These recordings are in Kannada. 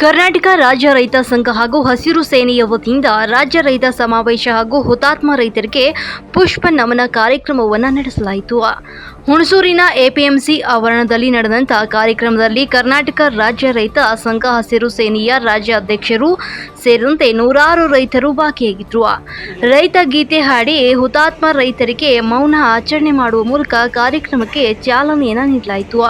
ಕರ್ನಾಟಕ ರಾಜ್ಯ ರೈತ ಸಂಘ ಹಾಗೂ ಹಸಿರು ಸೇನೆಯ ವತಿಯಿಂದ ರಾಜ್ಯ ರೈತ ಸಮಾವೇಶ ಹಾಗೂ ಹುತಾತ್ಮ ರೈತರಿಗೆ ಪುಷ್ಪ ನಮನ ಕಾರ್ಯಕ್ರಮವನ್ನು ನಡೆಸಲಾಯಿತು. ಹುಣಸೂರಿನ ಎಪಿಎಂಸಿ ಆವರಣದಲ್ಲಿ ನಡೆದಂತಹ ಕಾರ್ಯಕ್ರಮದಲ್ಲಿ ಕರ್ನಾಟಕ ರಾಜ್ಯ ರೈತ ಸಂಘ ಹಸಿರು ಸೇನೆಯ ರಾಜ್ಯ ಅಧ್ಯಕ್ಷರು ಸೇರಿದಂತೆ ನೂರಾರು ರೈತರು ಭಾಗಿಯಾಗಿದ್ದರು ರೈತ ಗೀತೆ ಹಾಡಿ ಹುತಾತ್ಮ ರೈತರಿಗೆ ಮೌನ ಆಚರಣೆ ಮಾಡುವ ಮೂಲಕ ಕಾರ್ಯಕ್ರಮಕ್ಕೆ ಚಾಲನೆಯನ್ನು ನೀಡಲಾಯಿತು.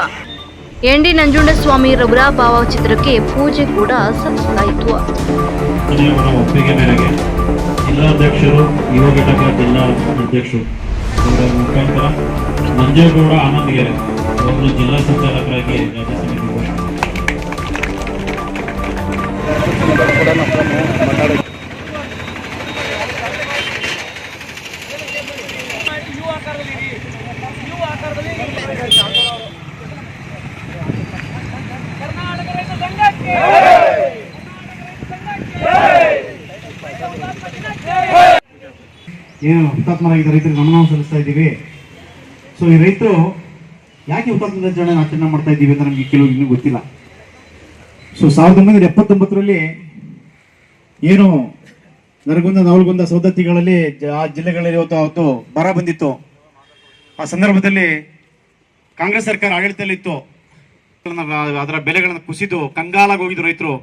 ಎನ್ ಡಿ ನಂಜುಂಡಸ್ವಾಮಿರವರ ಭಾವಚಿತ್ರಕ್ಕೆ ಪೂಜೆ ಕೂಡ ಸಲ್ಲಿಸಲಾಯಿತು. ಒಪ್ಪಿಗೆ ಮೇರೆಗೆ ಜಿಲ್ಲಾಧ್ಯಕ್ಷರು, ಯುವ ಘಟಕ ಜಿಲ್ಲಾ ಅಧ್ಯಕ್ಷರು ಅವರ ಮುಖಾಂತರ ನಂಜೇಗೌಡ ಆನಂದ್ಗೆರೆ ಅವರು ಜಿಲ್ಲಾ ಸಂಚಾಲಕರಾಗಿ ರಾಜ್ಯ ಏನು ಹುತಾತ್ಮರಾಗಿದ್ದ ರೈತರಿಗೆ ನಮನವನ್ನು ಸಲ್ಲಿಸ್ತಾ ಇದ್ದೀವಿ. ಸೊ ಈ ರೈತರು ಯಾಕೆ ಹುತಾತ್ಮ ದಿನಾಚರಣೆ ಆಚರಣೆ ಮಾಡ್ತಾ ಇದ್ದೀವಿ ಅಂತ ನಮಗೆ ಕೆಲವು ಇನ್ನೂ ಗೊತ್ತಿಲ್ಲ. ಸೊ ಸಾವಿರದ ಒಂಬೈನೂರ ಎಪ್ಪತ್ತೊಂಬತ್ತರಲ್ಲಿ ಏನು ನರಗುಂದ, ನವಲ್ಗುಂದ ಸೌದತ್ತಿಗಳಲ್ಲಿ ಆ ಜಿಲ್ಲೆಗಳಲ್ಲಿ ಅವತ್ತು ಬರ ಬಂದಿತ್ತು. ಆ ಸಂದರ್ಭದಲ್ಲಿ ಕಾಂಗ್ರೆಸ್ ಸರ್ಕಾರ ಆಡಳಿತದಲ್ಲಿತ್ತು. ಅದರ ಬೆಲೆಗಳನ್ನು ಕುಸಿದು ಕಂಗಾಲಾಗಿ ಹೋಗಿದ್ರು ರೈತರು.